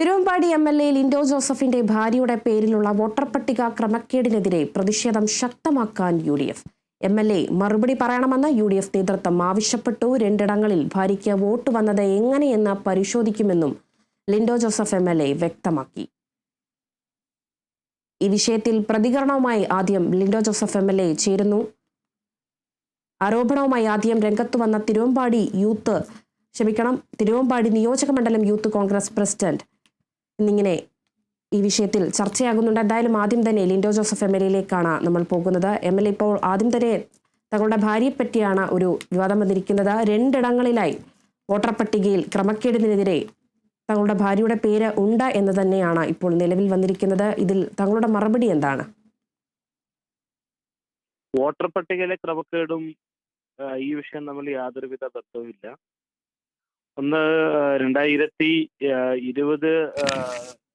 Thiruvambady M L A Lindo ജോസഫിന്റെ ഭാര്യയുടെ പേരിലുള്ള വോട്ടർ പട്ടിക ക്രമക്കേടിനെതിരെ പ്രതിഷേധം ശക്തമാക്കാൻ U D F. M L A മറുപടി പറയണമെന്ന് യു ഡി എഫ് നേതൃത്വം ആവശ്യപ്പെട്ടു. രണ്ടിടങ്ങളിൽ ഭാര്യയ്ക്ക് വോട്ട് വന്നത് എങ്ങനെയെന്ന് പരിശോധിക്കുമെന്നും Lindo Joseph M L A വ്യക്തമാക്കി. ഈ വിഷയത്തിൽ പ്രതികരണവുമായി ആദ്യം Lindo Joseph M L A ചേരുന്നു. ആരോപണവുമായി ആദ്യം രംഗത്തു വന്ന തിരുവമ്പാടി യൂത്ത് ക്ഷമിക്കണം തിരുവമ്പാടി നിയോജക മണ്ഡലം യൂത്ത് കോൺഗ്രസ് പ്രസിഡന്റ് എന്നിങ്ങനെ ഈ വിഷയത്തിൽ ചർച്ചയാകുന്നുണ്ട്. എന്തായാലും ആദ്യം തന്നെ ലിൻഡോ ജോസഫ് എം എൽ എയിലേക്കാണ് നമ്മൾ പോകുന്നത്. എം എൽ എ ഇപ്പോൾ ആദ്യം തന്നെ തങ്ങളുടെ ഭാര്യയെ പറ്റിയാണ് ഒരു വിവാദം വന്നിരിക്കുന്നത്. രണ്ടിടങ്ങളിലായി വോട്ടർ പട്ടികയിൽ ക്രമക്കേടിനെതിരെ തങ്ങളുടെ ഭാര്യയുടെ പേര് ഉണ്ട് എന്ന് തന്നെയാണ് ഇപ്പോൾ നിലവിൽ വന്നിരിക്കുന്നത്. ഇതിൽ തങ്ങളുടെ മറുപടി എന്താണ്? വോട്ടർ പട്ടികയിലെ ക്രമക്കേടും ഈ വിഷയം നമ്മൾ യാതൊരുവിധ ബന്ധവുമില്ല. ഒന്ന് രണ്ടായിരത്തി ഇരുപത്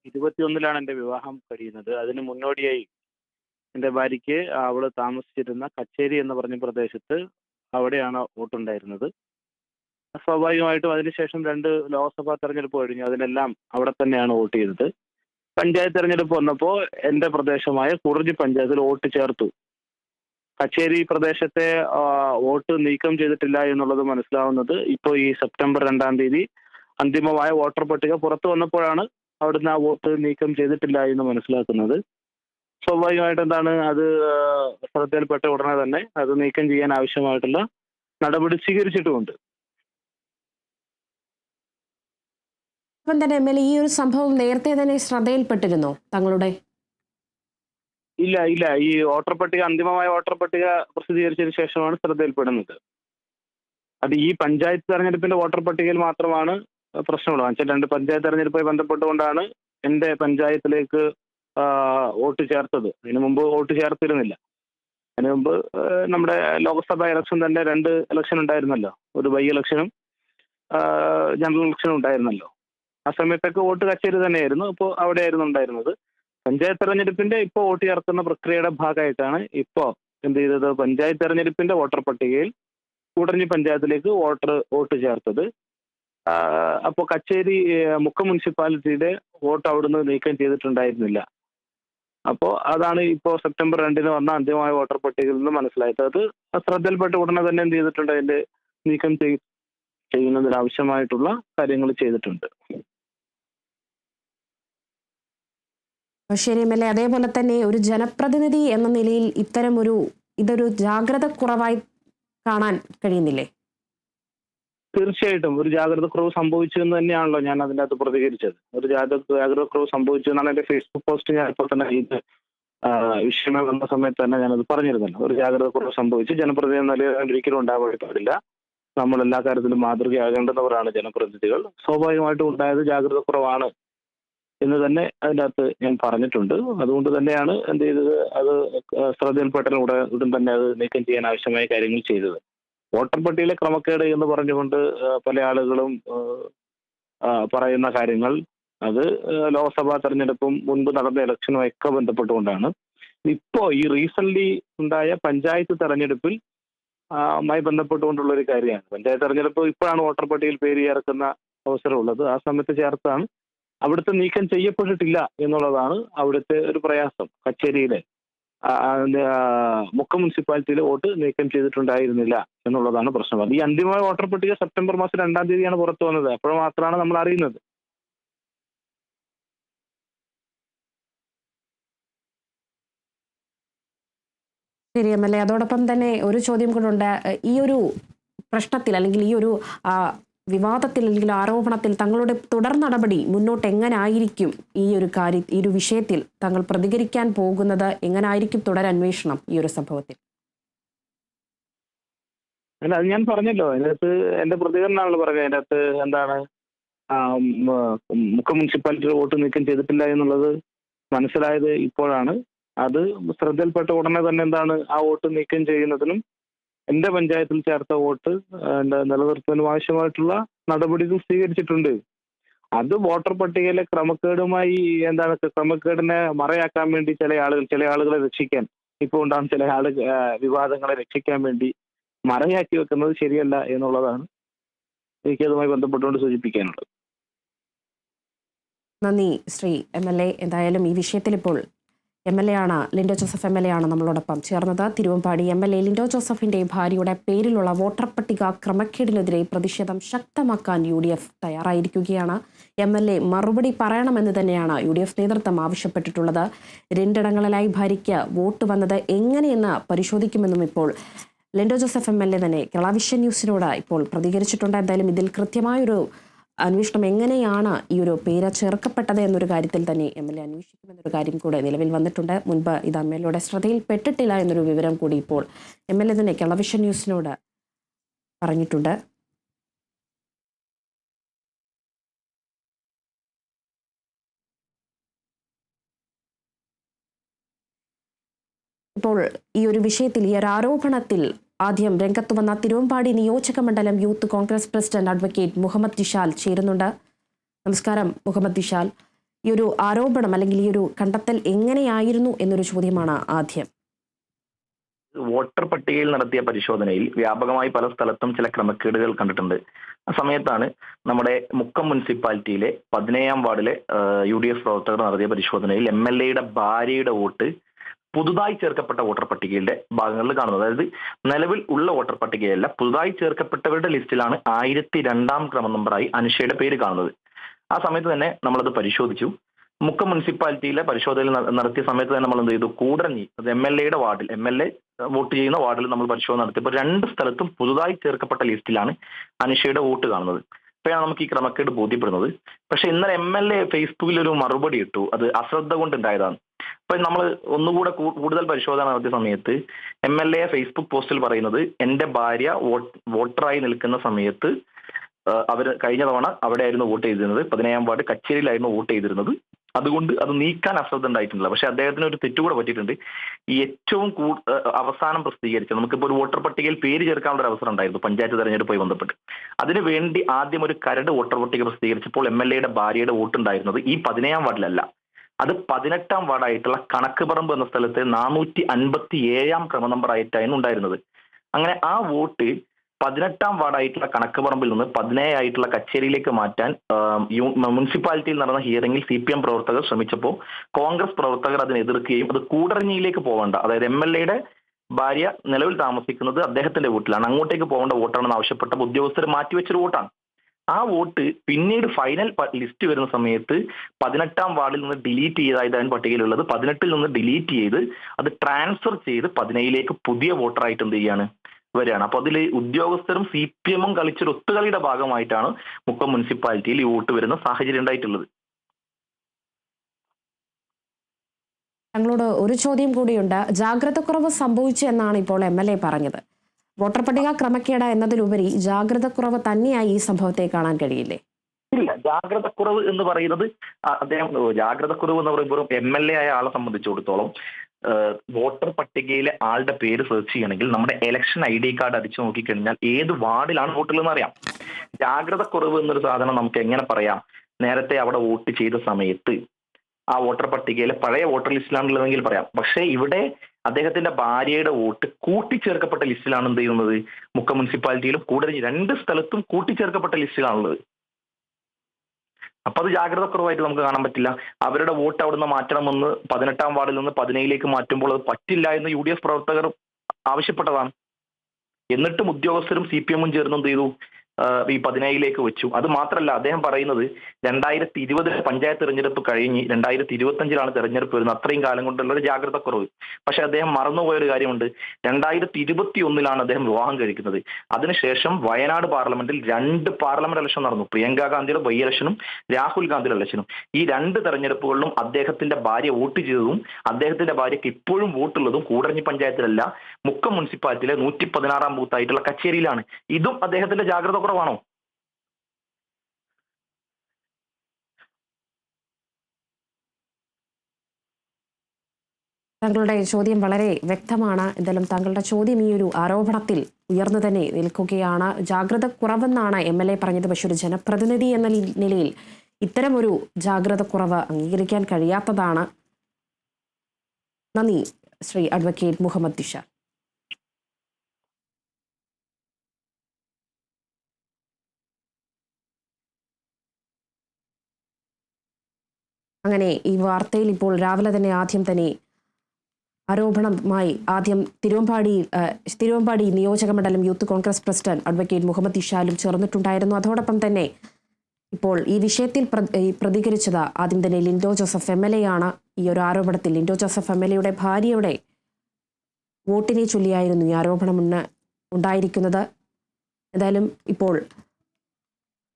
ഇരുപത്തിയൊന്നിലാണ് എന്റെ വിവാഹം കഴിയുന്നത്. അതിന് മുന്നോടിയായി എന്റെ ഭാര്യയ്ക്ക് അവൾ താമസിച്ചിരുന്ന കച്ചേരി എന്ന് പറഞ്ഞ പ്രദേശത്ത് അവിടെയാണ് വോട്ടുണ്ടായിരുന്നത്. സ്വാഭാവികമായിട്ടും അതിനുശേഷം രണ്ട് ലോക്സഭാ തെരഞ്ഞെടുപ്പ് കഴിഞ്ഞു. അതിനെല്ലാം അവിടെ തന്നെയാണ് വോട്ട് ചെയ്തത്. പഞ്ചായത്ത് തെരഞ്ഞെടുപ്പ് വന്നപ്പോൾ എന്റെ പ്രദേശമായ കുറിഞ്ഞി പഞ്ചായത്തിൽ വോട്ട് ചേർത്തു. കച്ചേരി പ്രദേശത്തെ വോട്ട് നീക്കം ചെയ്തിട്ടില്ല എന്നുള്ളത് മനസ്സിലാവുന്നത് ഇപ്പോൾ ഈ സെപ്റ്റംബർ രണ്ടാം തീയതി അന്തിമമായ വോട്ടർ പട്ടിക പുറത്തു വന്നപ്പോഴാണ് അവിടുന്ന് ആ വോട്ട് നീക്കം ചെയ്തിട്ടില്ല എന്ന് മനസ്സിലാക്കുന്നത്. സ്വാഭാവികമായിട്ട് എന്താണ് അത് ശ്രദ്ധയിൽപ്പെട്ട ഉടനെ തന്നെ അത് നീക്കം ചെയ്യാൻ ആവശ്യമായിട്ടുള്ള നടപടി സ്വീകരിച്ചിട്ടുമുണ്ട്. അപ്പം തന്നെ എം എൽ ഈ ഒരു സംഭവം നേരത്തെ തന്നെ ശ്രദ്ധയിൽപ്പെട്ടിരുന്നോ തങ്ങളുടെ ഇല്ല ഇല്ല. ഈ വോട്ടർ പട്ടിക അന്തിമമായ വോട്ടർ പട്ടിക പ്രസിദ്ധീകരിച്ചതിന് ശേഷമാണ് ശ്രദ്ധയിൽപ്പെടുന്നത്. അത് ഈ പഞ്ചായത്ത് തെരഞ്ഞെടുപ്പിന്റെ വോട്ടർ പട്ടികയിൽ മാത്രമാണ് പ്രശ്നമുള്ളത്. വെച്ചാൽ രണ്ട് പഞ്ചായത്ത് തെരഞ്ഞെടുപ്പുമായി ബന്ധപ്പെട്ടുകൊണ്ടാണ് എന്റെ പഞ്ചായത്തിലേക്ക് വോട്ട് ചേർത്തത്. അതിനു മുമ്പ് വോട്ട് ചേർത്തിരുന്നില്ല. അതിനു മുമ്പ് നമ്മുടെ ലോക്സഭാ ഇലക്ഷൻ തന്നെ രണ്ട് ഇലക്ഷൻ ഉണ്ടായിരുന്നല്ലോ. ഒരു ബൈ ഇലക്ഷനും ജനറൽ ഇലക്ഷനും ഉണ്ടായിരുന്നല്ലോ. ആ സമയത്തൊക്കെ വോട്ട് കച്ചേരി തന്നെയായിരുന്നു. അപ്പോൾ അവിടെയായിരുന്നു ഉണ്ടായിരുന്നത്. പഞ്ചായത്ത് തെരഞ്ഞെടുപ്പിന്റെ ഇപ്പോൾ വോട്ട് ചേർക്കുന്ന പ്രക്രിയയുടെ ഭാഗമായിട്ടാണ് ഇപ്പോൾ എന്ത് ചെയ്തത്? പഞ്ചായത്ത് തെരഞ്ഞെടുപ്പിന്റെ വോട്ടർ പട്ടികയിൽ കൂടഞ്ഞി പഞ്ചായത്തിലേക്ക് വോട്ടർ വോട്ട് ചേർത്തത്. അപ്പോൾ കച്ചേരി മുക്ക മുനിസിപ്പാലിറ്റിയുടെ വോട്ട് അവിടുന്ന് നീക്കം ചെയ്തിട്ടുണ്ടായിരുന്നില്ല. അപ്പോൾ അതാണ് ഇപ്പോൾ സെപ്റ്റംബർ രണ്ടിന് വന്ന അന്തിമമായ വോട്ടർ പട്ടികയിൽ നിന്ന് മനസ്സിലായത്. അത് ശ്രദ്ധയിൽപ്പെട്ട് ഉടനെ തന്നെ എന്ത് ചെയ്തിട്ടുണ്ട്? അതിന്റെ നീക്കം ചെയ്- ചെയ്യുന്നതിന് ആവശ്യമായിട്ടുള്ള കാര്യങ്ങൾ ചെയ്തിട്ടുണ്ട്. ശരി എം എൽ എ അതേപോലെ തന്നെ ഒരു ജനപ്രതിനിധി എന്ന നിലയിൽ ഇത്തരം ഒരു ഇതൊരു ജാഗ്രത കുറവായി കാണാൻ കഴിയുന്നില്ലേ? തീർച്ചയായിട്ടും. ഒരു ജാഗ്രത കുറവ് സംഭവിച്ചു എന്ന് തന്നെയാണല്ലോ ഞാൻ അതിന്റെ അകത്ത് പ്രതികരിച്ചത്. ഒരു ജാഗ്രത ജാഗ്രത കുറവ് സംഭവിച്ചു എന്നാണ് എന്റെ ഫേസ്ബുക്ക് പോസ്റ്റ് ഞാൻ ഇപ്പോൾ തന്നെ ഇത് വിഷയങ്ങൾ വന്ന സമയത്ത് തന്നെ ഞാനത് പറഞ്ഞിരുന്നല്ലോ. ഒരു ജാഗ്രത കുറവ് സംഭവിച്ചു ജനപ്രതിനിധി നിലയിൽ ഒരിക്കലും ഉണ്ടാവാൻ പാടില്ല നമ്മൾ എല്ലാ കാര്യത്തിലും മാതൃകയാകേണ്ടുന്നവരാണ് ജനപ്രതിനിധികൾ. സ്വാഭാവികമായിട്ടും ഉണ്ടായത് ജാഗ്രത കുറവാണ്. എന്ന് തന്നെ അതിന്റെ അകത്ത് ഞാൻ പറഞ്ഞിട്ടുണ്ട്. അതുകൊണ്ട് തന്നെയാണ് എന്ത് ചെയ്തത്? അത് ശ്രദ്ധയിൽപ്പെട്ട ഉടൻ ഉടൻ തന്നെ അത് നീക്കം ചെയ്യാൻ ആവശ്യമായ കാര്യങ്ങൾ ചെയ്തത്. വോട്ടർ പട്ടികയിലെ ക്രമക്കേട് എന്ന് പറഞ്ഞുകൊണ്ട് പല ആളുകളും പറയുന്ന കാര്യങ്ങൾ അത് ലോക്സഭാ തെരഞ്ഞെടുപ്പും മുൻപ് നടന്ന ഇലക്ഷനും ഒക്കെ ബന്ധപ്പെട്ടുകൊണ്ടാണ്. ഇപ്പോ ഈ റീസെന്റ് ഉണ്ടായ പഞ്ചായത്ത് തെരഞ്ഞെടുപ്പിൽ മായി ബന്ധപ്പെട്ടുകൊണ്ടുള്ള ഒരു കാര്യമാണ്. പഞ്ചായത്ത് തെരഞ്ഞെടുപ്പ് ഇപ്പോഴാണ് വോട്ടർ പട്ടികയിൽ പേര് ചേർക്കുന്ന അവസരമുള്ളത് ആ സമയത്ത് ചേർത്താണ് അവിടുത്തെ നീക്കം ചെയ്യപ്പെട്ടിട്ടില്ല എന്നുള്ളതാണ് അവിടുത്തെ ഒരു പ്രയാസം. കച്ചേരിയിലെ മുക്ക മുനിസിപ്പാലിറ്റിയിലെ വോട്ട് നീക്കം ചെയ്തിട്ടുണ്ടായിരുന്നില്ല എന്നുള്ളതാണ് പ്രശ്നം. അത് ഈ അന്തിമ വോട്ടർ പട്ടിക സെപ്റ്റംബർ മാസം രണ്ടാം തീയതിയാണ് പുറത്തു വന്നത്. അപ്പോൾ മാത്രമാണ് നമ്മൾ അറിയുന്നത്. ശരി എം എൽ എ. അതോടൊപ്പം തന്നെ ഒരു ചോദ്യം കൂടെ ഉണ്ട്. ഈ ഒരു പ്രശ്നത്തിൽ അല്ലെങ്കിൽ ഈ ഒരു വിവാദത്തിൽ അല്ലെങ്കിൽ ആരോപണത്തിൽ തങ്ങളുടെ തുടർ നടപടി മുന്നോട്ട് എങ്ങനായിരിക്കും ഈ ഒരു കാര്യ ഈ ഒരു വിഷയത്തിൽ തങ്ങൾ പ്രതികരിക്കാൻ പോകുന്നത്? എങ്ങനായിരിക്കും തുടർ അന്വേഷണം ഈ ഒരു സംഭവത്തിൽ? അല്ല അത് ഞാൻ പറഞ്ഞല്ലോ. അതിനകത്ത് എന്റെ പ്രതികരണമാണല്ലോ പറഞ്ഞത് അതിനകത്ത് എന്താണ് മുഖ്യ മുനിസിപ്പാലിറ്റിയുടെ വോട്ട് നീക്കം ചെയ്തിട്ടില്ല എന്നുള്ളത് മനസ്സിലായത് ഇപ്പോഴാണ്. അത് ശ്രദ്ധയിൽപ്പെട്ട ഉടനെ തന്നെ എന്താണ് ആ വോട്ട് നീക്കം ചെയ്യുന്നതിനും എന്റെ പഞ്ചായത്തിൽ ചേർത്ത വോട്ട് നിലനിർത്തുന്നതിനും ആവശ്യമായിട്ടുള്ള നടപടികൾ സ്വീകരിച്ചിട്ടുണ്ട്. അത് വോട്ടർ പട്ടികയിലെ ക്രമക്കേടുമായി എന്താണ് ക്രമക്കേടിനെ മറയാക്കാൻ വേണ്ടി ചില ആളുകൾ ചില ആളുകളെ രക്ഷിക്കാൻ ഇപ്പോൾ ഉണ്ടാകുന്ന ചില ആൾ വിവാദങ്ങളെ രക്ഷിക്കാൻ വേണ്ടി മറയാക്കി വെക്കുന്നത് ശരിയല്ല എന്നുള്ളതാണ് എനിക്ക് അതുമായി ബന്ധപ്പെട്ടുകൊണ്ട് സൂചിപ്പിക്കാനുള്ളത്. നന്ദി ശ്രീ എം എൽ എ. എന്തായാലും ഈ വിഷയത്തിൽ ഇപ്പോൾ എം എൽ എ ആണ് Lindo Joseph M L A ആണ് നമ്മളോടൊപ്പം ചേർന്നത്. Thiruvambady M L A Lindo ജോസഫിന്റെ ഭാര്യയുടെ പേരിലുള്ള വോട്ടർ പട്ടിക ക്രമക്കേടിനെതിരെ പ്രതിഷേധം ശക്തമാക്കാൻ യു ഡി എഫ് തയ്യാറായിരിക്കുകയാണ്. എം എൽ എ മറുപടി പറയണമെന്ന് തന്നെയാണ് യു ഡി എഫ് നേതൃത്വം ആവശ്യപ്പെട്ടിട്ടുള്ളത്. രണ്ടിടങ്ങളിലായി ഭാര്യയ്ക്ക് വോട്ട് വന്നത് എങ്ങനെയെന്ന് പരിശോധിക്കുമെന്നും ഇപ്പോൾ Lindo Joseph M L A തന്നെ കേരള വിഷൻ ന്യൂസിനോട് ഇപ്പോൾ പ്രതികരിച്ചിട്ടുണ്ട്. എന്തായാലും ഇതിൽ കൃത്യമായൊരു അന്വേഷണം എങ്ങനെയാണ് ഈ ഒരു പേര് ചേർക്കപ്പെട്ടത് എന്നൊരു കാര്യത്തിൽ തന്നെ എം എൽ എ അന്വേഷിക്കുമെന്നൊരു കാര്യം കൂടെ നിലവിൽ വന്നിട്ടുണ്ട്. മുൻപ് ഇത് എം എൽ എയുടെ ശ്രദ്ധയിൽപ്പെട്ടിട്ടില്ല എന്നൊരു വിവരം കൂടി ഇപ്പോൾ എം എൽ എ തന്നെ കേരള ന്യൂസിനോട് പറഞ്ഞിട്ടുണ്ട്. ഇപ്പോൾ ഈ ഒരു വിഷയത്തിൽ ഈ ഒരു ആരോപണത്തിൽ ആദ്യം രംഗത്ത് വന്ന തിരുവമ്പാടി നിയോജക മണ്ഡലം youth Congress president advocate Muhammad Dishal ചേരുന്നുണ്ട്. നമസ്കാരം മുഹമ്മദ് ദിഷാൽ ഈ ഒരു ആരോപണം അല്ലെങ്കിൽ ഈ ഒരു കണ്ടെത്തൽ എങ്ങനെയായിരുന്നു എന്നൊരു ചോദ്യമാണ് ആദ്യം. വോട്ടർ പട്ടികയിൽ നടത്തിയ പരിശോധനയിൽ വ്യാപകമായി പല സ്ഥലത്തും ചില ക്രമക്കേടുകൾ കണ്ടിട്ടുണ്ട്. ആ സമയത്താണ് നമ്മുടെ മുക്കം മുനിസിപ്പാലിറ്റിയിലെ പതിനേഴാം വാർഡിലെ യു ഡി എഫ് പ്രവർത്തകർ നടത്തിയ പരിശോധനയിൽ എം എൽ എയുടെ ഭാര്യയുടെ വോട്ട് പുതുതായി ചേർക്കപ്പെട്ട വോട്ടർ പട്ടികയുടെ ഭാഗങ്ങളിൽ കാണുന്നത്. അതായത് നിലവിൽ ഉള്ള വോട്ടർ പട്ടികയല്ല പുതുതായി ചേർക്കപ്പെട്ടവരുടെ ലിസ്റ്റിലാണ് ആയിരത്തി രണ്ടാം ക്രമ നമ്പറായി അനുഷയുടെ പേര് കാണുന്നത്. ആ സമയത്ത് തന്നെ നമ്മളത് പരിശോധിച്ചു. മുക്കം മുനിസിപ്പാലിറ്റിയിലെ പരിശോധന നടത്തിയ സമയത്ത് തന്നെ നമ്മൾ എന്ത് ചെയ്തു കൂടഞ്ഞി അത് എം എൽ എയുടെ വാർഡിൽ എം എൽ എ വോട്ട് ചെയ്യുന്ന വാർഡിൽ നമ്മൾ പരിശോധന നടത്തിയപ്പോൾ രണ്ട് സ്ഥലത്തും പുതുതായി ചേർക്കപ്പെട്ട ലിസ്റ്റിലാണ് അനുഷയുടെ വോട്ട് കാണുന്നത്. അപ്പോഴാണ് നമുക്ക് ഈ ക്രമക്കേട് ബോധ്യപ്പെടുന്നത്. പക്ഷെ ഇന്നലെ എം എൽ എ ഫേസ്ബുക്കിൽ ഒരു മറുപടി ഇട്ടു. അത് അശ്രദ്ധ കൊണ്ടുണ്ടായതാണ്. അപ്പൊ നമ്മൾ ഒന്നുകൂടെ കൂടുതൽ പരിശോധന നടത്തിയ സമയത്ത് എം എൽ എ ഫേസ്ബുക്ക് പോസ്റ്റിൽ പറയുന്നത് എന്റെ ഭാര്യ വോട്ടറായി നിൽക്കുന്ന സമയത്ത് അവർ കഴിഞ്ഞ തവണ അവിടെ ആയിരുന്നു വോട്ട് ചെയ്തിരുന്നത്. പതിനേഴാം വാർഡ് കച്ചേരിയിലായിരുന്നു വോട്ട് ചെയ്തിരുന്നത്. അതുകൊണ്ട് അത് നീക്കാൻ അശ്രദ്ധ ഉണ്ടായിട്ടില്ല പക്ഷെ അദ്ദേഹത്തിന് ഒരു തെറ്റുകൂടെ പറ്റിയിട്ടുണ്ട്. ഈ ഏറ്റവും അവസാനം പ്രസിദ്ധീകരിച്ച നമുക്കിപ്പോൾ ഒരു വോട്ടർ പട്ടികയിൽ പേര് ചേർക്കാനുള്ള ഒരു അവസരം ഉണ്ടായിരുന്നു പഞ്ചായത്ത് തെരഞ്ഞെടുപ്പുമായി ബന്ധപ്പെട്ട്. അതിനുവേണ്ടി ആദ്യം ഒരു കരട് വോട്ടർ പട്ടിക പ്രസിദ്ധീകരിച്ചപ്പോൾ എം എൽ എയുടെ ഭാര്യയുടെ വോട്ട് ഉണ്ടായിരുന്നത് ഈ പതിനേഴാം വാർഡിലല്ല. അത് പതിനെട്ടാം വാർഡായിട്ടുള്ള കണക്ക് പറമ്പ് എന്ന സ്ഥലത്ത് നാനൂറ്റി അൻപത്തി ഏഴാം ക്രമ നമ്പർ ആയിട്ടായിരുന്നു ഉണ്ടായിരുന്നത്. അങ്ങനെ ആ വോട്ട് പതിനെട്ടാം വാർഡായിട്ടുള്ള കണക്ക് പറമ്പിൽ നിന്ന് പതിനേഴായിട്ടുള്ള കച്ചേരിയിലേക്ക് മാറ്റാൻ മുനിസിപ്പാലിറ്റിയിൽ നടന്ന ഹിയറിംഗിൽ സി പി എം പ്രവർത്തകർ ശ്രമിച്ചപ്പോൾ കോൺഗ്രസ് പ്രവർത്തകർ അതിനെ എതിർക്കുകയും അത് കൂടരഞ്ഞിയിലേക്ക് പോകേണ്ട അതായത് എം എൽ എയുടെ ഭാര്യ നിലവിൽ താമസിക്കുന്നത് അദ്ദേഹത്തിന്റെ വീട്ടിലാണ്. അങ്ങോട്ടേക്ക് പോകേണ്ട വോട്ടാണെന്ന് ആവശ്യപ്പെട്ട ഉദ്യോഗസ്ഥർ മാറ്റിവെച്ചൊരു വോട്ടാണ്. ആ വോട്ട് പിന്നീട് ഫൈനൽ ലിസ്റ്റ് വരുന്ന സമയത്ത് പതിനെട്ടാം വാർഡിൽ നിന്ന് ഡിലീറ്റ് ചെയ്തായതാണ് പട്ടികയിലുള്ളത്. പതിനെട്ടിൽ നിന്ന് ഡിലീറ്റ് ചെയ്ത് അത് ട്രാൻസ്ഫർ ചെയ്ത് പതിനേഴിലേക്ക് പുതിയ വോട്ടറായിട്ട് എന്ത് ചെയ്യാണ് വരികയാണ്. അപ്പൊ അതിൽ ഉദ്യോഗസ്ഥരും സി പി എമ്മും കളിച്ചൊരു ഒത്തുകളിയുടെ ഭാഗമായിട്ടാണ് മുക്കം മുനിസിപ്പാലിറ്റിയിൽ ഈ വോട്ട് വരുന്ന സാഹചര്യം ഉണ്ടായിട്ടുള്ളത്. ഞങ്ങളോട് ഒരു ചോദ്യം കൂടിയുണ്ട്. ജാഗ്രതക്കുറവ് സംഭവിച്ചു എന്നാണ് ഇപ്പോൾ എം എൽ എ പറഞ്ഞത്. വോട്ടർ പട്ടിക ക്രമക്കേട എന്നതിലുപരി ജാഗ്രതക്കുറവ് തന്നെയായി ഈ സംഭവത്തെ കാണാൻ കഴിയില്ലേ? ഇല്ല. ജാഗ്രതക്കുറവ് എന്ന് പറയുന്നത് അദ്ദേഹം ജാഗ്രത ജാഗ്രതക്കുറവ് എന്ന് പറയുമ്പോൾ എം എൽ എ ആയ ആളെ സംബന്ധിച്ചിടത്തോളം വോട്ടർ പട്ടികയിലെ ആളുടെ പേര് സെർച്ച് ചെയ്യണമെങ്കിൽ നമ്മുടെ ഇലക്ഷൻ ഐ ഡി കാർഡ് അടിച്ചു നോക്കിക്കഴിഞ്ഞാൽ ഏത് വാർഡിലാണ് വോട്ടുള്ളതെന്ന് അറിയാം. ജാഗ്രത കുറവ് എന്നൊരു സാധനം നമുക്ക് എങ്ങനെ പറയാം? നേരത്തെ അവിടെ വോട്ട് ചെയ്ത സമയത്ത് ആ വോട്ടർ പട്ടികയിലെ പഴയ വോട്ടർ ലിസ്റ്റിലാണുള്ളതെങ്കിൽ പറയാം. പക്ഷേ ഇവിടെ അദ്ദേഹത്തിന്റെ ഭാര്യയുടെ വോട്ട് കൂട്ടിച്ചേർക്കപ്പെട്ട ലിസ്റ്റിലാണ് എന്ത് ചെയ്യുന്നത്? മുക്ക മുനിസിപ്പാലിറ്റിയിലും കൂടുതൽ രണ്ട് സ്ഥലത്തും കൂട്ടിച്ചേർക്കപ്പെട്ട ലിസ്റ്റിലാണുള്ളത് അപ്പൊ അത് ജാഗ്രത കുറവായിട്ട് നമുക്ക് കാണാൻ പറ്റില്ല. അവരുടെ വോട്ട് അവിടുന്ന് മാറ്റണമെന്ന് പതിനെട്ടാം വാർഡിൽ നിന്ന് പതിനേഴിലേക്ക് മാറ്റുമ്പോൾ അത് പറ്റില്ല എന്ന് യു പ്രവർത്തകർ ആവശ്യപ്പെട്ടതാണ്. എന്നിട്ടും ഉദ്യോഗസ്ഥരും സി പി എമ്മും ചേർന്ന് എന്ത് ചെയ്തു? ഈ പതിനേഴിലേക്ക് വെച്ചു. അത് മാത്രമല്ല അദ്ദേഹം പറയുന്നത് രണ്ടായിരത്തി ഇരുപതിൽ പഞ്ചായത്ത് തെരഞ്ഞെടുപ്പ് കഴിഞ്ഞ് രണ്ടായിരത്തി ഇരുപത്തഞ്ചിലാണ് തെരഞ്ഞെടുപ്പ് വരുന്നത്. അത്രയും കാലം കൊണ്ടുള്ള ഒരു ജാഗ്രത കുറവ് പക്ഷെ അദ്ദേഹം മറന്നുപോയ ഒരു കാര്യമുണ്ട്. രണ്ടായിരത്തി ഇരുപത്തി ഒന്നിലാണ് അദ്ദേഹം വിവാഹം കഴിക്കുന്നത്. അതിനുശേഷം വയനാട് പാർലമെന്റിൽ രണ്ട് പാർലമെന്റ് ഇലക്ഷൻ നടന്നു. പ്രിയങ്ക ഗാന്ധിയുടെ ബൈ ഇലക്ഷനും രാഹുൽ ഗാന്ധിയുടെ ഇലക്ഷനും. ഈ രണ്ട് തെരഞ്ഞെടുപ്പുകളിലും അദ്ദേഹത്തിന്റെ ഭാര്യ വോട്ട് ചെയ്തതും അദ്ദേഹത്തിന്റെ ഭാര്യയ്ക്ക് ഇപ്പോഴും വോട്ടുള്ളതും കൂടരഞ്ഞി പഞ്ചായത്തിലല്ല മുക്കം മുനിസിപ്പാലിറ്റിയിലെ നൂറ്റി പതിനാറാം ബൂത്തായിട്ടുള്ള കച്ചേരിയിലാണ്. ഇതും അദ്ദേഹത്തിന്റെ ജാഗ്രത കുറവാണോ താങ്കളുടെ ചോദ്യം വളരെ വ്യക്തമാണ്. എന്തായാലും താങ്കളുടെ ചോദ്യം ഈ ഒരു ആരോപണത്തിൽ ഉയർന്നു തന്നെ നിൽക്കുകയാണ്. ജാഗ്രത കുറവെന്നാണ് എം എൽ എ പറഞ്ഞത്. പക്ഷെ ഒരു ജനപ്രതിനിധി എന്ന നിലയിൽ ഇത്തരമൊരു ജാഗ്രത കുറവ് അംഗീകരിക്കാൻ കഴിയാത്തതാണ്. നന്ദി ശ്രീ അഡ്വക്കേറ്റ് മുഹമ്മദ് ദിഷ. അങ്ങനെ ഈ വാർത്തയിൽ ഇപ്പോൾ രാവിലെ തന്നെ ആദ്യം തന്നെ ആരോപണമായി ആദ്യം തിരുവമ്പാടി തിരുവമ്പാടി നിയോജക മണ്ഡലം youth Congress president advocate Muhammad ഇഷാലും ചേർന്നിട്ടുണ്ടായിരുന്നു. അതോടൊപ്പം തന്നെ ഇപ്പോൾ ഈ വിഷയത്തിൽ പ്ര- പ്രതികരിച്ചത് ആദ്യം തന്നെ Lindo Joseph M L A ആണ് ഈ ഒരു ആരോപണത്തിൽ ലിൻഡോ ജോസഫ് എം എൽ എയുടെ ഭാര്യയുടെ വോട്ടിനെ ചൊല്ലിയായിരുന്നു ഈ ആരോപണം ഉണ്ടായിരിക്കുന്നത്. എന്തായാലും ഇപ്പോൾ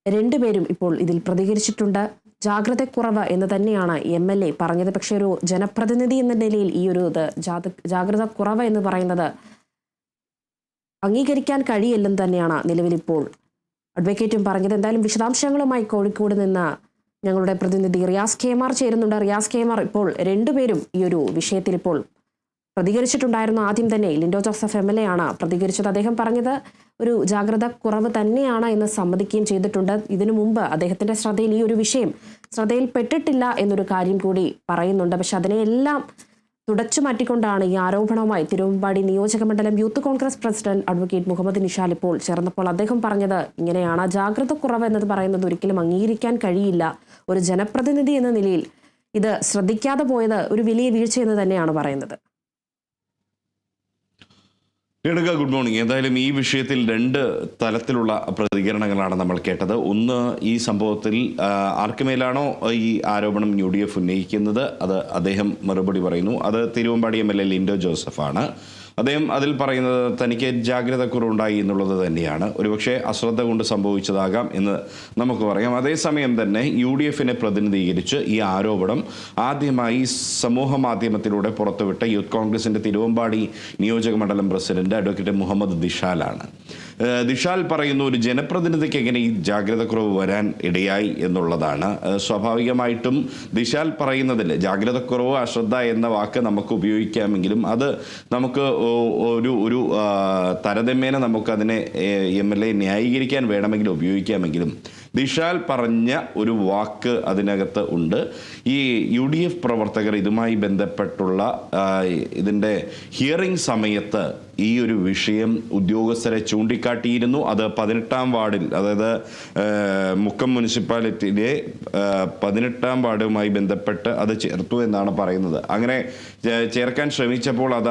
രണ്ടുപേരും ഇപ്പോൾ ഇതിൽ പ്രതികരിച്ചിട്ടുണ്ട്. ജാഗ്രതക്കുറവ് എന്ന് തന്നെയാണ് എം എൽ എ പറഞ്ഞത്. പക്ഷേ ഒരു ജനപ്രതിനിധി എന്ന നിലയിൽ ഈ ഒരു ഇത് ജാഗ്രത കുറവ് എന്ന് പറയുന്നത് അംഗീകരിക്കാൻ കഴിയില്ലെന്ന് തന്നെയാണ് നിലവിലിപ്പോൾ അഡ്വക്കേറ്റും പറഞ്ഞത്. എന്തായാലും വിശദാംശങ്ങളുമായി കോഴിക്കോട് നിന്ന് ഞങ്ങളുടെ പ്രതിനിധി റിയാസ് കെ ചേരുന്നുണ്ട്. റിയാസ് കെ ഇപ്പോൾ രണ്ടുപേരും ഈ ഒരു വിഷയത്തിൽ ഇപ്പോൾ പ്രതികരിച്ചിട്ടുണ്ടായിരുന്നു ആദ്യം തന്നെ Lindo Joseph M L A ആണ് പ്രതികരിച്ചത്. അദ്ദേഹം പറഞ്ഞത് ഒരു ജാഗ്രത കുറവ് തന്നെയാണ് എന്ന് സമ്മതിക്കുകയും ചെയ്തിട്ടുണ്ട്. ഇതിനു മുമ്പ് അദ്ദേഹത്തിന്റെ ശ്രദ്ധയിൽ ഈ ഒരു വിഷയം ശ്രദ്ധയിൽപ്പെട്ടിട്ടില്ല എന്നൊരു കാര്യം കൂടി പറയുന്നുണ്ട്. പക്ഷെ അതിനെയെല്ലാം തുടച്ചു മാറ്റിക്കൊണ്ടാണ് ഈ ആരോപണവുമായി തിരുവമ്പാടി നിയോജക മണ്ഡലം youth Congress president advocate Muhammad Nishal ഇപ്പോൾ ചേർന്നപ്പോൾ അദ്ദേഹം പറഞ്ഞത് ഇങ്ങനെയാണ്. ജാഗ്രത കുറവ് എന്നത് പറയുന്നത് ഒരിക്കലും അംഗീകരിക്കാൻ കഴിയില്ല. ഒരു ജനപ്രതിനിധി എന്ന നിലയിൽ ഇത് ശ്രദ്ധിക്കാതെ പോയത് ഒരു വലിയ വീഴ്ച എന്ന് തന്നെയാണ് പറയുന്നത്. Renuka good morning. എന്തായാലും ഈ വിഷയത്തിൽ രണ്ട് തലത്തിലുള്ള പ്രതികരണങ്ങളാണ് നമ്മൾ കേട്ടത്. ഒന്ന് ഈ സംഭവത്തിൽ ആർക്കുമേലാണോ ഈ ആരോപണം യു ഡി എഫ് ഉന്നയിക്കുന്നത്? അത് അദ്ദേഹം മറുപടി പറയുന്നു. അത് Thiruvambady M L A Lindo ജോസഫാണ്. അദ്ദേഹം അതിൽ പറയുന്നത് തനിക്ക് ജാഗ്രതക്കുറവുണ്ടായി എന്നുള്ളത് തന്നെയാണ്. ഒരുപക്ഷെ അശ്രദ്ധ കൊണ്ട് സംഭവിച്ചതാകാം എന്ന് നമുക്ക് പറയാം. അതേസമയം തന്നെ യു ഡി എഫിനെ പ്രതിനിധീകരിച്ച് ഈ ആരോപണം ആദ്യമായി സമൂഹ മാധ്യമത്തിലൂടെ പുറത്തുവിട്ട യൂത്ത് കോൺഗ്രസിന്റെ തിരുവമ്പാടി നിയോജക മണ്ഡലം പ്രസിഡന്റ് അഡ്വക്കേറ്റ് മുഹമ്മദ് ദിഷാലാണ്. ദിഷാൽ പറയുന്ന ഒരു ജനപ്രതിനിധിക്ക് എങ്ങനെ ഈ ജാഗ്രതക്കുറവ് വരാൻ ഇടയായി എന്നുള്ളതാണ്? സ്വാഭാവികമായിട്ടും ദിശാൽ പറയുന്നതിൽ ജാഗ്രതക്കുറവ് അശ്രദ്ധ എന്ന വാക്ക് നമുക്ക് ഉപയോഗിക്കാമെങ്കിലും അത് നമുക്ക് ഒരു ഒരു താരതമ്യേന നമുക്കതിനെ എം എൽ എ ന്യായീകരിക്കാൻ വേണമെങ്കിൽ ഉപയോഗിക്കാമെങ്കിലും ദിഷാൽ പറഞ്ഞ ഒരു വാക്ക് അതിനകത്ത് ഉണ്ട്. ഈ യു ഡി എഫ് പ്രവർത്തകർ ഇതുമായി ബന്ധപ്പെട്ടുള്ള ഇതിന്റെ ഹിയറിംഗ് സമയത്ത് ഈ ഒരു വിഷയം ഉദ്യോഗസ്ഥരെ ചൂണ്ടിക്കാട്ടിയിരുന്നു. അത് പതിനെട്ടാം വാർഡിൽ അതായത് മുക്കം മുനിസിപ്പാലിറ്റിയിലെ പതിനെട്ടാം വാർഡുമായി ബന്ധപ്പെട്ട് അത് ചേർത്തു എന്നാണ് പറയുന്നത്. അങ്ങനെ ചേർക്കാൻ ശ്രമിച്ചപ്പോൾ അത്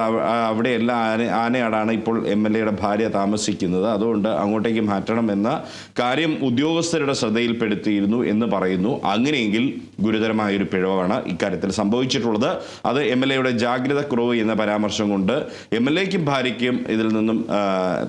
അവിടെയല്ല ആന ആനയാടാണ് ഇപ്പോൾ എം എൽ എയുടെ ഭാര്യ താമസിക്കുന്നത്. അതുകൊണ്ട് അങ്ങോട്ടേക്ക് മാറ്റണം എന്ന കാര്യം ഉദ്യോഗസ്ഥരുടെ ശ്രദ്ധയിൽപ്പെടുത്തിയിരുന്നു എന്ന് പറയുന്നു. അങ്ങനെയെങ്കിൽ ഗുരുതരമായൊരു പിഴവാണ് ഇക്കാര്യത്തിൽ സംഭവിച്ചിട്ടുള്ളത്. അത് എം എൽ എയുടെ ജാഗ്രത കുറവ് എന്ന പരാമർശം കൊണ്ട് എം എൽ എക്കും ഇതിൽ നിന്നും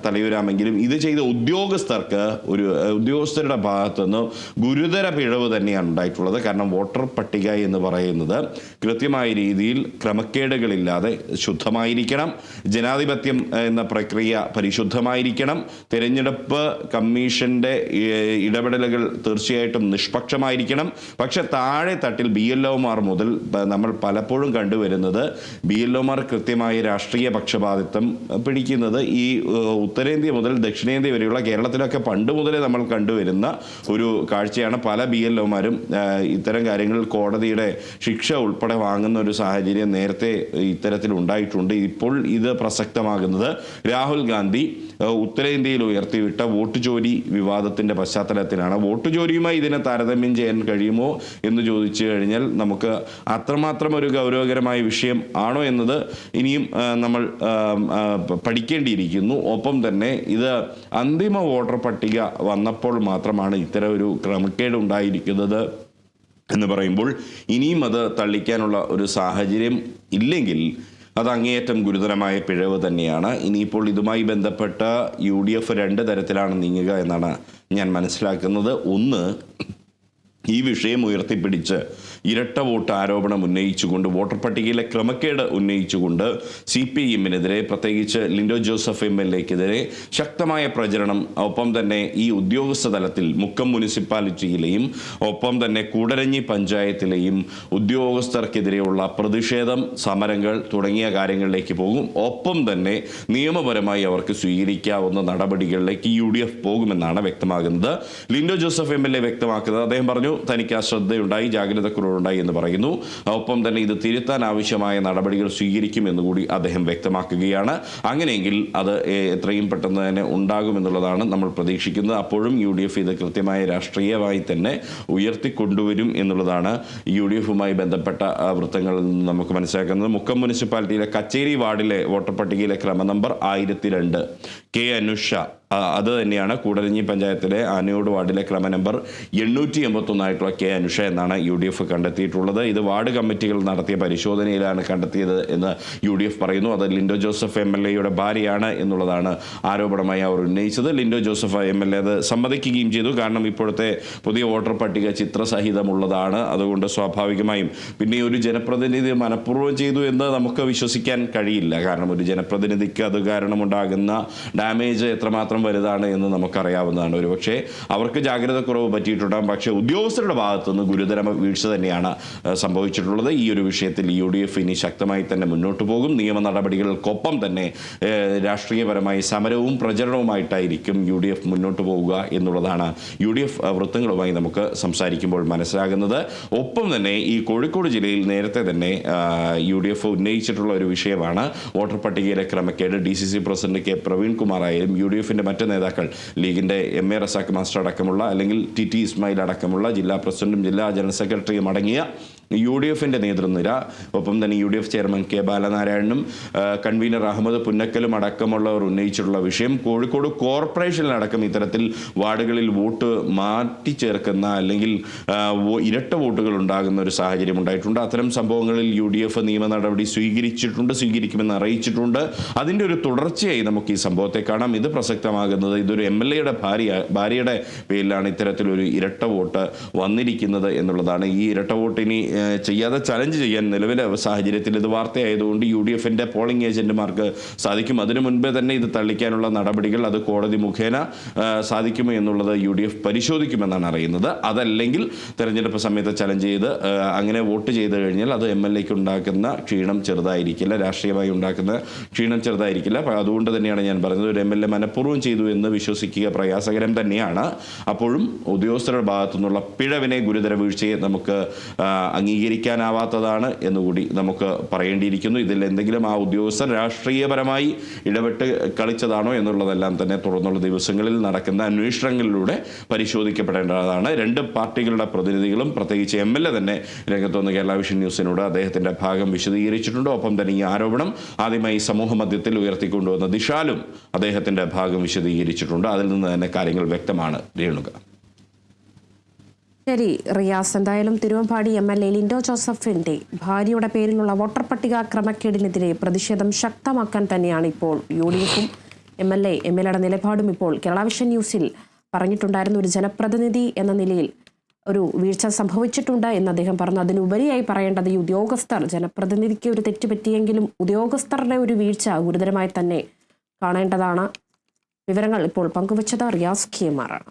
തലയൂരാമെങ്കിലും ഇത് ചെയ്ത ഉദ്യോഗസ്ഥർക്ക് ഒരു ഉദ്യോഗസ്ഥരുടെ ഭാഗത്തു നിന്ന് ഗുരുതര പിഴവ് തന്നെയാണ് ഉണ്ടായിട്ടുള്ളത്. കാരണം വോട്ടർ പട്ടിക എന്ന് പറയുന്നത് കൃത്യമായ രീതിയിൽ ക്രമക്കേടുകളില്ലാതെ ശുദ്ധമായിരിക്കണം. ജനാധിപത്യം എന്ന പ്രക്രിയ പരിശുദ്ധമായിരിക്കണം. തിരഞ്ഞെടുപ്പ് കമ്മീഷന്റെ ഏഹ്, ഇടപെടലുകൾ തീർച്ചയായിട്ടും നിഷ്പക്ഷമായിരിക്കണം. പക്ഷെ താഴെ തട്ടിൽ ബി മുതൽ നമ്മൾ പലപ്പോഴും കണ്ടുവരുന്നത് ബി എൽ കൃത്യമായ രാഷ്ട്രീയ പക്ഷപാതിത്വം പിടിക്കുന്നത് ഈ ഉത്തരേന്ത്യ മുതൽ ദക്ഷിണേന്ത്യ വരെയുള്ള കേരളത്തിലൊക്കെ പണ്ട് മുതലേ നമ്മൾ കണ്ടുവരുന്ന ഒരു കാഴ്ചയാണ്. പല ബി എൽ ഒമാരും ഇത്തരം കാര്യങ്ങളിൽ കോടതിയുടെ ശിക്ഷ ഉൾപ്പെടെ വാങ്ങുന്ന ഒരു സാഹചര്യം നേരത്തെ ഇത്തരത്തിൽ ഉണ്ടായിട്ടുണ്ട്. ഇപ്പോൾ ഇത് പ്രസക്തമാകുന്നത് രാഹുൽ ഗാന്ധി ഉത്തരേന്ത്യയിൽ ഉയർത്തിവിട്ട വോട്ട് ചോരി വിവാദത്തിന്റെ പശ്ചാത്തലത്തിലാണ്. വോട്ട് ചോരിയുമായി ഇതിനെ താരതമ്യം ചെയ്യാൻ കഴിയുമോ എന്ന് ചോദിച്ചു കഴിഞ്ഞാൽ നമുക്ക് അത്രമാത്രം ഒരു ഗൗരവകരമായ വിഷയം ആണോ എന്നത് ഇനിയും നമ്മൾ പഠിക്കേണ്ടിയിരിക്കുന്നു. ഒപ്പം തന്നെ ഇത് അന്തിമ വോട്ടർ പട്ടിക വന്നപ്പോൾ മാത്രമാണ് ഇത്തരം ഒരു ക്രമക്കേട് ഉണ്ടായിരിക്കുന്നത് എന്ന് പറയുമ്പോൾ ഇനിയും അത് തള്ളിക്കാനുള്ള ഒരു സാഹചര്യം ഇല്ലെങ്കിൽ അത് അങ്ങേയറ്റം ഗുരുതരമായ പിഴവ് തന്നെയാണ്. ഇനിയിപ്പോൾ ഇതുമായി ബന്ധപ്പെട്ട യു ഡി എഫ് രണ്ട് തരത്തിലാണ് നീങ്ങുക എന്നാണ് ഞാൻ മനസ്സിലാക്കുന്നത്. ഒന്ന് ഈ വിഷയം ഉയർത്തിപ്പിടിച്ച് ഇരട്ട വോട്ട് ആരോപണം ഉന്നയിച്ചുകൊണ്ട് വോട്ടർ പട്ടികയിലെ ക്രമക്കേട് ഉന്നയിച്ചുകൊണ്ട് സി പി എമ്മിനെതിരെ പ്രത്യേകിച്ച് ലിൻഡോ ജോസഫ് എം എൽ എക്കെതിരെ ശക്തമായ പ്രചരണം ഒപ്പം തന്നെ ഈ ഉദ്യോഗസ്ഥ തലത്തിൽ മുക്കം മുനിസിപ്പാലിറ്റിയിലെയും ഒപ്പം തന്നെ കൂടരഞ്ഞി പഞ്ചായത്തിലെയും ഉദ്യോഗസ്ഥർക്കെതിരെയുള്ള പ്രതിഷേധം സമരങ്ങൾ തുടങ്ങിയ കാര്യങ്ങളിലേക്ക് പോകും. ഒപ്പം തന്നെ നിയമപരമായി അവർക്ക് സ്വീകരിക്കാവുന്ന നടപടികളിലേക്ക് യു ഡി എഫ് പോകുമെന്നാണ് വ്യക്തമാകുന്നത്. Lindo Joseph M L A വ്യക്തമാക്കുന്നത്. അദ്ദേഹം പറഞ്ഞു തനിക്ക് അശ്രദ്ധയുണ്ടായി ജാഗ്രതക്കുറവുണ്ടായി എന്ന് പറയുന്നു. ഒപ്പം തന്നെ ഇത് തിരുത്താൻ ആവശ്യമായ നടപടികൾ സ്വീകരിക്കുമെന്ന് കൂടി അദ്ദേഹം വ്യക്തമാക്കുകയാണ്. അങ്ങനെയെങ്കിൽ അത് എത്രയും പെട്ടെന്ന് തന്നെ ഉണ്ടാകുമെന്നുള്ളതാണ് നമ്മൾ പ്രതീക്ഷിക്കുന്നത്. അപ്പോഴും യു ഡി എഫ് ഇത് കൃത്യമായ രാഷ്ട്രീയമായി തന്നെ ഉയർത്തിക്കൊണ്ടുവരും എന്നുള്ളതാണ് യു ഡി എഫുമായി ബന്ധപ്പെട്ട വൃത്തങ്ങളിൽ നിന്ന് നമുക്ക് മനസ്സിലാക്കുന്നത്. മുക്കം മുനിസിപ്പാലിറ്റിയിലെ കച്ചേരി വാർഡിലെ വോട്ടർ പട്ടികയിലെ ക്രമ നമ്പർ ആയിരത്തി രണ്ട് കെ. അനുഷ അത് തന്നെയാണ് കൂടരഞ്ഞി പഞ്ചായത്തിലെ ആനയോട് വാർഡിലെ ക്രമ നമ്പർ എണ്ണൂറ്റി എൺപത്തൊന്നായിട്ടുള്ള കെ അനുഷ എന്നാണ് യു ഡി എഫ് കണ്ടെത്തിയിട്ടുള്ളത്. ഇത് വാർഡ് കമ്മിറ്റികൾ നടത്തിയ പരിശോധനയിലാണ് കണ്ടെത്തിയത് എന്ന് യു ഡി എഫ് പറയുന്നു. അത് ലിൻഡോ ജോസഫ് എം എൽ എയുടെ ഭാര്യയാണ് എന്നുള്ളതാണ് ആരോപണമായി അവർ ഉന്നയിച്ചത്. Lindo Joseph M L A അത് സമ്മതിക്കുകയും ചെയ്തു. കാരണം ഇപ്പോഴത്തെ പുതിയ വോട്ടർ പട്ടിക ചിത്രസഹിതമുള്ളതാണ്. അതുകൊണ്ട് സ്വാഭാവികമായും പിന്നെ ഒരു ജനപ്രതിനിധി മനഃപൂർവം ചെയ്തു എന്ന് നമുക്ക് വിശ്വസിക്കാൻ കഴിയില്ല. കാരണം ഒരു ജനപ്രതിനിധിക്ക് അത് കാരണമുണ്ടാകുന്ന ഡാമേജ് എത്രമാത്രം വലുതാണ് എന്ന് നമുക്കറിയാവുന്നതാണ്. ഒരുപക്ഷെ അവർക്ക് ജാഗ്രത കുറവ് പറ്റിയിട്ടുണ്ടാകും. പക്ഷേ ഉദ്യോഗസ്ഥരുടെ ഭാഗത്തുനിന്ന് ഗുരുതര വീഴ്ച തന്നെയാണ് സംഭവിച്ചിട്ടുള്ളത്. ഈ ഒരു വിഷയത്തിൽ യു ഡി എഫ് ഇനി ശക്തമായി തന്നെ മുന്നോട്ട് പോകും. നിയമ നടപടികൾക്കൊപ്പം തന്നെ രാഷ്ട്രീയപരമായി സമരവും പ്രചരണവുമായിട്ടായിരിക്കും യു ഡി എഫ് മുന്നോട്ട് പോവുക എന്നുള്ളതാണ് യു ഡി എഫ് വൃത്തങ്ങളുമായി നമുക്ക് സംസാരിക്കുമ്പോൾ മനസ്സിലാകുന്നത്. ഒപ്പം തന്നെ ഈ കോഴിക്കോട് ജില്ലയിൽ നേരത്തെ തന്നെ യു ഡി എഫ് ഉന്നയിച്ചിട്ടുള്ള ഒരു വിഷയമാണ്. വോട്ടർ പട്ടികയിലെ ക്രമക്കേട്. D C C president K. Praveen Kumar ആയാലും യു ഡി മറ്റ് നേതാക്കൾ ലീഗിന്റെ എം എ റസാഖ് മാസ്റ്റർ അടക്കമുള്ള അല്ലെങ്കിൽ ടി ടി ഇസ്മായിൽ അടക്കമുള്ള ജില്ലാ പ്രസിഡന്റും ജില്ലാ ജനറൽ സെക്രട്ടറിയും അടങ്ങിയ യു ഡി എഫിന്റെ നേതൃനിര. ഒപ്പം തന്നെ U D F chairman K ബാലനാരായണനും convener Ahmed പുന്നക്കലും അടക്കമുള്ളവർ ഉന്നയിച്ചിട്ടുള്ള വിഷയം കോഴിക്കോട് കോർപ്പറേഷനിലടക്കം ഇത്തരത്തിൽ വാർഡുകളിൽ വോട്ട് മാറ്റി ചേർക്കുന്ന അല്ലെങ്കിൽ ഇരട്ട വോട്ടുകൾ ഉണ്ടാകുന്ന ഒരു സാഹചര്യം ഉണ്ടായിട്ടുണ്ട്. അത്തരം സംഭവങ്ങളിൽ യു ഡി എഫ് നിയമ നടപടി സ്വീകരിച്ചിട്ടുണ്ട് സ്വീകരിക്കുമെന്ന് അറിയിച്ചിട്ടുണ്ട്. അതിന്റെ ഒരു തുടർച്ചയായി നമുക്ക് ഈ സംഭവത്തെ കാണാം. ഇത് പ്രസക്തമാകുന്നത് ഇതൊരു എം എൽ എയുടെ ഭാര്യ ഭാര്യയുടെ പേരിലാണ് ഇത്തരത്തിലൊരു ഇരട്ട വോട്ട് വന്നിരിക്കുന്നത് എന്നുള്ളതാണ്. ഈ ഇരട്ട വോട്ട് ഇനി ഏഹ്, ചെയ്യാതെ ചലഞ്ച് ചെയ്യാൻ നിലവിലെ സാഹചര്യത്തിൽ ഇത് വാർത്തയായതുകൊണ്ട് യു ഡി എഫിന്റെ പോളിംഗ് ഏജന്റുമാർക്ക് സാധിക്കും. അതിനു മുൻപേ തന്നെ ഇത് തള്ളിക്കാനുള്ള നടപടികൾ അത് കോടതി മുഖേന സാധിക്കുമോ എന്നുള്ളത് യു ഡി എഫ് പരിശോധിക്കുമെന്നാണ് അറിയുന്നത്. അതല്ലെങ്കിൽ തെരഞ്ഞെടുപ്പ് സമയത്ത് ചലഞ്ച് ചെയ്ത് അങ്ങനെ വോട്ട് ചെയ്ത് കഴിഞ്ഞാൽ അത് എം എൽ എക്ക് ഉണ്ടാക്കുന്ന ക്ഷീണം ചെറുതായിരിക്കില്ല രാഷ്ട്രീയമായി ഉണ്ടാക്കുന്ന ക്ഷീണം ചെറുതായിരിക്കില്ല. അതുകൊണ്ട് തന്നെയാണ് ഞാൻ പറഞ്ഞത് ഒരു എം എൽ എ മനഃപൂർവം ചെയ്തു എന്ന് വിശ്വസിക്കുക പ്രയാസകരം തന്നെയാണ്. അപ്പോഴും ഉദ്യോഗസ്ഥരുടെ ഭാഗത്തു നിന്നുള്ള പിഴവിനെ ഗുരുതര വീഴ്ചയെ നമുക്ക് അംഗീകരിക്കാനാവാത്തതാണ് എന്നുകൂടി നമുക്ക് പറയേണ്ടിയിരിക്കുന്നു. ഇതിൽ എന്തെങ്കിലും ആ ഉദ്യോഗസ്ഥൻ രാഷ്ട്രീയപരമായി ഇടപെട്ട് കളിച്ചതാണോ എന്നുള്ളതെല്ലാം തന്നെ തുടർന്നുള്ള ദിവസങ്ങളിൽ നടക്കുന്ന അന്വേഷണങ്ങളിലൂടെ പരിശോധിക്കപ്പെടേണ്ടതാണ്. രണ്ട് പാർട്ടികളുടെ പ്രതിനിധികളും പ്രത്യേകിച്ച് എം എൽ എ തന്നെ രംഗത്ത് വന്ന് കേരള വിഷൻ ന്യൂസിനോട് അദ്ദേഹത്തിന്റെ ഭാഗം വിശദീകരിച്ചിട്ടുണ്ട്. ഒപ്പം തന്നെ ഈ ആരോപണം ആദ്യമായി സമൂഹ മധ്യത്തിൽ ഉയർത്തിക്കൊണ്ടുവന്ന ദിശാലും അദ്ദേഹത്തിന്റെ ഭാഗം വിശദീകരിച്ചിട്ടുണ്ട്. അതിൽ നിന്ന് തന്നെ കാര്യങ്ങൾ വ്യക്തമാണ് രേണുക. ശരി റിയാസ്. എന്തായാലും Thiruvambady M L A Lindo ജോസഫിന്റെ ഭാര്യയുടെ പേരിലുള്ള വോട്ടർ പട്ടിക ക്രമക്കേടിനെതിരെ പ്രതിഷേധം ശക്തമാക്കാൻ തന്നെയാണ് ഇപ്പോൾ യു ഡി എഫും M L A M L എയുടെ നിലപാടും ഇപ്പോൾ കേരള വിഷൻ ന്യൂസിൽ പറഞ്ഞിട്ടുണ്ടായിരുന്ന ഒരു ജനപ്രതിനിധി എന്ന നിലയിൽ ഒരു വീഴ്ച സംഭവിച്ചിട്ടുണ്ട് എന്ന് അദ്ദേഹം പറഞ്ഞു. അതിനുപരിയായി പറയേണ്ടത് ഈ ഉദ്യോഗസ്ഥർ ജനപ്രതിനിധിക്ക് ഒരു തെറ്റ് പറ്റിയെങ്കിലും ഉദ്യോഗസ്ഥരുടെ ഒരു വീഴ്ച ഗുരുതരമായി തന്നെ കാണേണ്ടതാണ്. വിവരങ്ങൾ ഇപ്പോൾ പങ്കുവച്ചത് റിയാസ് കെ മാറാണ്.